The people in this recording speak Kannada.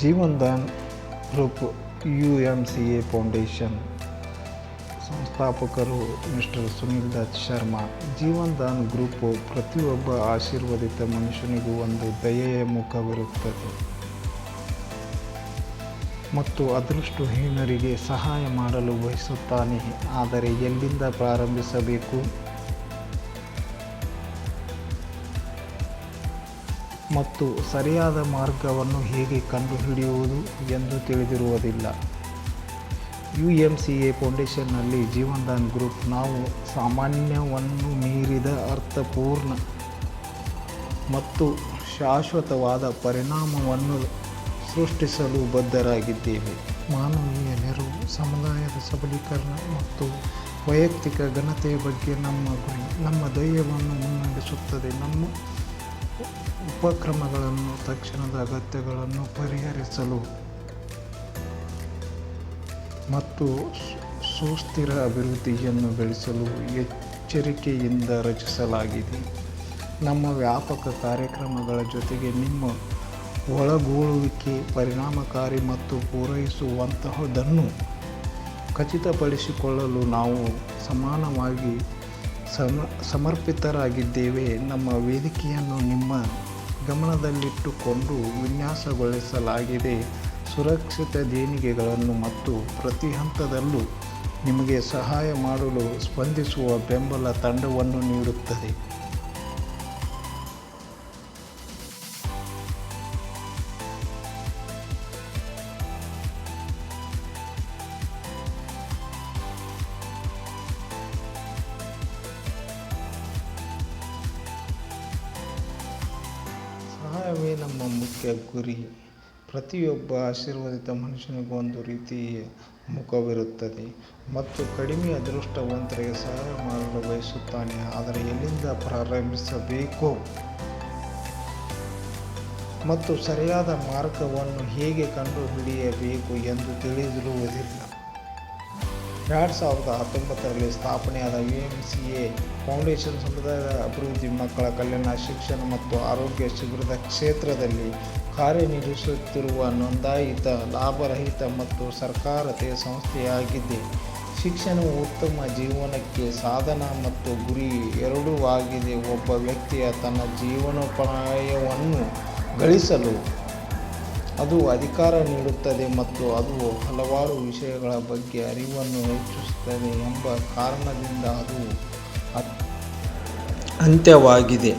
Jeevan Daan group U M C A foundation ಸಂಸ್ಥಾಪಕರು mister Sunil Dutt Sharma. Jeevandaan group ಪ್ರತಿಯೊಬ್ಬ ಆಶೀರ್ವದಿತ ಮನುಷ್ಯನಿಗೂ ಒಂದು ದಯೆಯ ಮುಖವಿರುತ್ತದೆ ಮತ್ತು ಅದೃಷ್ಟಹೀನರಿಗೆ ಸಹಾಯ ಮಾಡಲು ಬಯಸುತ್ತಾನೆ. ಆದರೆ ಎಲ್ಲಿಂದ ಪ್ರಾರಂಭಿಸಬೇಕು? ಮತ್ತು ಸರಿಯಾದ ಮಾರ್ಗವನ್ನು ಹೇಗೆ ಕಂಡುಹಿಡಿಯುವುದು ಎಂದು ತಿಳಿದಿರುವುದಿಲ್ಲ. ಯು ಎಂ ಸಿ ಎ ಫೌಂಡೇಶನ್ನಲ್ಲಿ ಜೀವನ್ದಾನ್ ಗ್ರೂಪ್ ನಾವು ಸಾಮಾನ್ಯವನ್ನು ಮೀರಿದ ಅರ್ಥಪೂರ್ಣ ಮತ್ತು ಶಾಶ್ವತವಾದ ಪರಿಣಾಮವನ್ನು ಸೃಷ್ಟಿಸಲು ಬದ್ಧರಾಗಿದ್ದೇವೆ. ಮಾನವೀಯ ನೆರವು, ಸಮುದಾಯದ ಸಬಲೀಕರಣ ಮತ್ತು ವೈಯಕ್ತಿಕ ಘನತೆಯ ಬಗ್ಗೆ ನಮ್ಮ ಗುರಿ, ನಮ್ಮ ಧೈರ್ಯವನ್ನು ಮುನ್ನಡೆಸುತ್ತದೆ. ನಮ್ಮ ಉಪಕ್ರಮಗಳನ್ನು, ತಕ್ಷಣದ ಅಗತ್ಯಗಳನ್ನು ಪರಿಹರಿಸಲು ಮತ್ತು ಸುಸ್ಥಿರ ಅಭಿವೃದ್ಧಿಯನ್ನು ಬೆಳೆಸಲು ಎಚ್ಚರಿಕೆಯಿಂದ ರಚಿಸಲಾಗಿದೆ. ನಮ್ಮ ವ್ಯಾಪಕ ಕಾರ್ಯಕ್ರಮಗಳ ಜೊತೆಗೆ ನಿಮ್ಮ ಒಳಗೂಳುವಿಕೆ ಪರಿಣಾಮಕಾರಿ ಮತ್ತು ಪೂರೈಸುವಂತಹದನ್ನು ಖಚಿತಪಡಿಸಿಕೊಳ್ಳಲು ನಾವು ಸಮಾನವಾಗಿ ಸಮ, ಸಮರ್ಪಿತರಾಗಿದ್ದೇವೆ. ನಮ್ಮ ವೇದಿಕೆಯನ್ನು ನಿಮ್ಮ ಗಮನದಲ್ಲಿಟ್ಟುಕೊಂಡು ವಿನ್ಯಾಸಗೊಳಿಸಲಾಗಿದೆ. ಸುರಕ್ಷಿತ ದೇಣಿಗೆಗಳನ್ನು ಮತ್ತು ಪ್ರತಿ ಹಂತದಲ್ಲೂ ನಿಮಗೆ ಸಹಾಯ ಮಾಡಲು ಸ್ಪಂದಿಸುವ ಬೆಂಬಲ ತಂಡವನ್ನು ನೀಡುತ್ತದೆ. ಸಹಾಯವೇ ನಮ್ಮ ಮುಖ್ಯ ಗುರಿ. ಪ್ರತಿಯೊಬ್ಬ ಆಶೀರ್ವದಿತ ಮನುಷ್ಯನಿಗೂ ಒಂದು ರೀತಿಯ ಮುಖವಿರುತ್ತದೆ. ಮತ್ತು ಕಡಿಮೆ ಅದೃಷ್ಟವಂತರಿಗೆ ಸಹಾಯ ಮಾಡಲು ಬಯಸುತ್ತಾನೆ. ಆದರೆ ಎಲ್ಲಿಂದ ಪ್ರಾರಂಭಿಸಬೇಕು? ಮತ್ತು ಸರಿಯಾದ ಮಾರ್ಗವನ್ನು ಹೇಗೆ ಕಂಡುಹಿಡಿಯಬೇಕು ಎಂದು ತಿಳಿದಿರುವುದಿಲ್ಲ. ಎರಡು ಸಾವಿರದ ಹತ್ತೊಂಬತ್ತರಲ್ಲಿ ಸ್ಥಾಪನೆಯಾದ U M C A foundation ಸಮುದಾಯದ ಅಭಿವೃದ್ಧಿ, ಮಕ್ಕಳ ಕಲ್ಯಾಣ, ಶಿಕ್ಷಣ ಮತ್ತು ಆರೋಗ್ಯ ಶಿಬಿರದ ಕ್ಷೇತ್ರದಲ್ಲಿ ಕಾರ್ಯನಿರ್ವಹಿಸುತ್ತಿರುವ ನೋಂದಾಯಿತ, ಲಾಭರಹಿತ ಮತ್ತು ಸರ್ಕಾರತೆ ಸಂಸ್ಥೆಯಾಗಿದೆ. ಶಿಕ್ಷಣವು ಉತ್ತಮ ಜೀವನಕ್ಕೆ ಸಾಧನ ಮತ್ತು ಗುರಿ ಎರಡೂ ಆಗಿದೆ. ಒಬ್ಬ ವ್ಯಕ್ತಿಯ ತನ್ನ ಜೀವನೋಪಾಯವನ್ನು ಗಳಿಸಲು ಅದು ಅಧಿಕಾರ ನೀಡುತ್ತದೆ ಮತ್ತು ಅದು ಹಲವಾರು ವಿಷಯಗಳ ಬಗ್ಗೆ ಅರಿವನ್ನು ಹೆಚ್ಚಿಸುತ್ತದೆ ಎಂಬ ಕಾರಣದಿಂದ ಅದು ಅತ್- ಅಂತ್ಯವಾಗಿದೆ